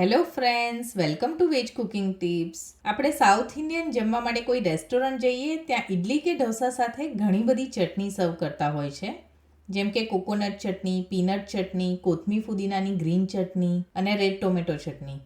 Hello friends welcome to veg cooking tips આપણે south Indian જમવા માટે કોઈ રેસ્ટોરન્ટ જઈએ, ત્યાં ઇડલી કે ઢોસા સાથે ઘણી બધી ચટણી સર્વ કરતા હોય છે. જેમ કે કોકોનટ ચટણી પીનટ ચટણી કોથમી ફુદીનાની ગ્રીન ચટણી અને રેડ ટોમેટો ચટણી.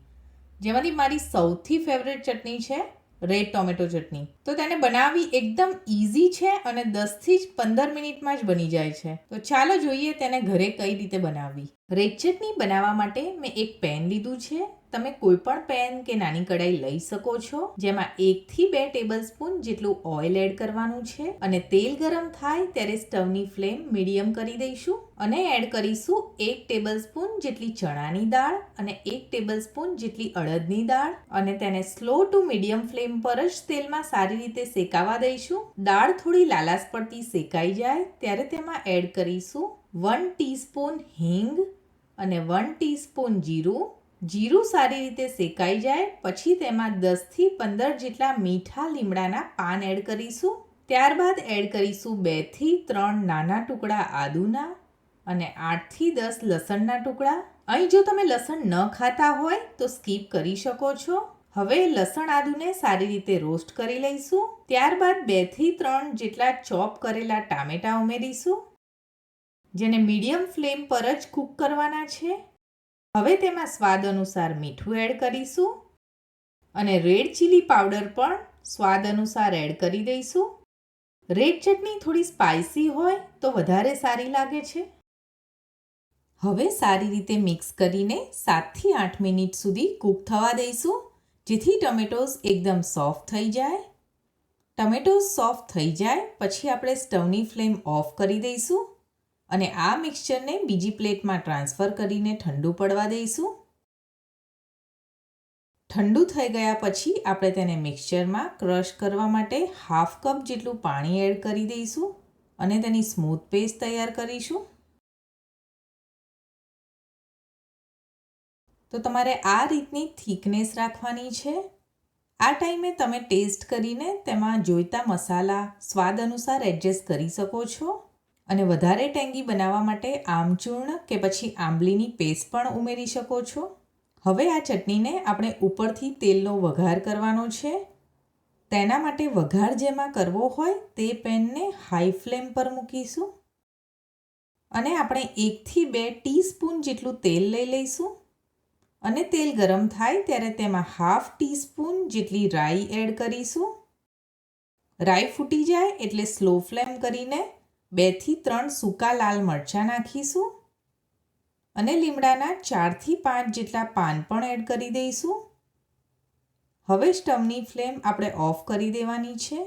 જેમાંથી મારી સૌથી ફેવરેટ ચટણી છે રેડ ટોમેટો ચટણી. તો તેને બનાવવી એકદમ ઇઝી છે અને દસથી જ પંદર મિનિટમાં જ બની જાય છે. તો ચાલો જોઈએ તેને ઘરે કઈ રીતે બનાવવી. રેડ ચટની બનાવવા માટે મેં એક પેન લીધું છે. તમે કોઈ પણ પેન કે નાની કડાઈ લઈ શકો છો, જેમાં એકથી બે ટેબલ સ્પૂન જેટલું ઓઇલ એડ કરવાનું છે અને તેલ ગરમ થાય ત્યારે સ્ટવની ફ્લેમ મીડિયમ કરી દઈશું અને એડ કરીશું એક ટેબલ સ્પૂન જેટલી ચણાની દાળ અને એક ટેબલ સ્પૂન જેટલી અડદની દાળ અને તેને સ્લો ટુ મીડિયમ ફ્લેમ પર જ તેલમાં સારી રીતે શેકાવા દઈશું. દાળ થોડી લાલાશ પડતી શેકાઈ જાય ત્યારે તેમાં એડ કરીશું વન ટીસ્પૂન હિંગ અને વન ટીસ્પૂન જીરું. જીરું સારી રીતે શેકાઈ જાય, પછી તેમાં દસથી પંદર જેટલા મીઠા લીમડાના પાન એડ કરીશું. ત્યારબાદ એડ કરીશું બેથી ત્રણ નાના ટુકડા આદુના અને આઠથી દસ લસણના ટુકડા. અહીં જો તમે લસણ ન ખાતા હોય તો સ્કીપ કરી શકો છો. હવે લસણ આદુને સારી રીતે રોસ્ટ કરી લઈશું. ત્યારબાદ બેથી ત્રણ જેટલા ચોપ કરેલા ટામેટા ઉમેરીશું. જેને મીડિયમ ફ્લેમ પર જ કૂક કરવાના છે. હવે તેમાં સ્વાદ અનુસાર મીઠું એડ કરીશું અને રેડ ચીલી પાવડર પણ સ્વાદ અનુસાર એડ કરી દઈશું. રેડ ચટણી થોડી સ્પાઇસી હોય તો વધારે સારી લાગે છે. હવે સારી રીતે મિક્સ કરીને સાતથી આઠ મિનિટ સુધી કૂક થવા દઈશું, જેથી ટમેટોઝ એકદમ સોફ્ટ થઈ જાય. ટમેટોઝ સોફ્ટ થઈ જાય, પછી આપણે સ્ટવની ફ્લેમ ઓફ કરી દઈશું. અને આ મિક્સચરને બીજી પ્લેટમાં ટ્રાન્સફર કરીને ઠંડુ પડવા દઈશું. ઠંડુ થઈ ગયા પછી આપણે તેને મિક્સચરમાં ક્રશ કરવા માટે હાફ કપ જેટલું પાણી એડ કરી દઈશું અને તેની સ્મૂથ પેસ્ટ તૈયાર કરીશું. તો તમારે આ રીતની થિકનેસ રાખવાની છે. આ ટાઈમે તમે ટેસ્ટ કરીને તેમાં જોઈતા મસાલા, સ્વાદ અનુસાર એડજસ્ટ કરી શકો છો. અને વધારે ટેંગી બનાવવા માટે આમચૂર્ણ કે પછી આંબલીની પેસ્ટ પણ ઉમેરી શકો છો. હવે આ ચટણીને આપણે ઉપરથી તેલનો વઘાર કરવાનો છે. તેના માટે વઘાર જેમાં કરવો હોય તે પેનને હાઈ ફ્લેમ પર મૂકીશું. અને આપણે એકથી બે ટીસ્પૂન જેટલું તેલ લઈ લઈશું. અને તેલ ગરમ થાય ત્યારે તેમાં હાફ ટીસ્પૂન જેટલી રાઈ એડ કરીશું. રાઈ ફૂટી જાય એટલે સ્લો ફ્લેમ કરીને બેથી ત્રણ સૂકા લાલ મરચાં નાખીશું અને લીમડાના ચારથી પાંચ જેટલા પાન પણ એડ કરી દઈશું. હવે સ્ટમની ફ્લેમ આપણે ઓફ કરી દેવાની છે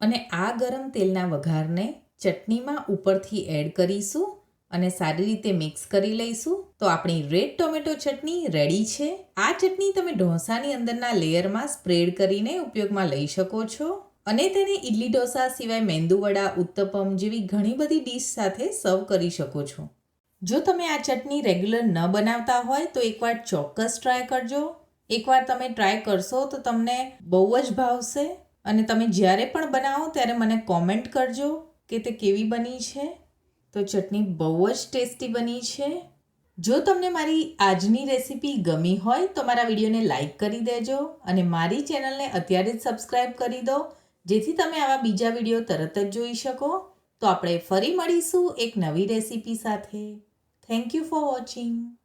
અને આ ગરમ તેલના વઘારને ચટણીમાં ઉપરથી એડ કરીશું અને સારી રીતે મિક્સ કરી લઈશું. તો આપણી રેડ ટોમેટો ચટણી રેડી છે. આ ચટણી તમે ઢોસાની અંદરના લેયરમાં સ્પ્રેડ કરીને ઉપયોગમાં લઈ શકો છો. અને તેને ઇડલી ઢોસા સિવાય મેંદુવડા ઉત્તપમ જેવી ઘણી બધી ડીશ સાથે સર્વ કરી શકો છો. જો તમે આ ચટણી રેગ્યુલર ન બનાવતા હોય, તો એકવાર ચોક્કસ ટ્રાય કરજો. એકવાર તમે ટ્રાય કરશો તો તમને બહુ જ ભાવશે. અને તમે જ્યારે પણ બનાવો, ત્યારે મને કોમેન્ટ કરજો કે તે કેવી બની છે. તો ચટણી બહુ જ ટેસ્ટી બની છે. જો તમને મારી આજની રેસીપી ગમી હોય, તો મારા વિડીયોને લાઇક કરી દેજો અને મારી ચેનલને અત્યારે જ સબસ્ક્રાઈબ કરી દો. જેથી તમે આવા બીજા વીડિયો તરત જ જોઈ શકો. તો આપણે ફરી મળીશું એક નવી રેસીપી સાથે. Thank you for watching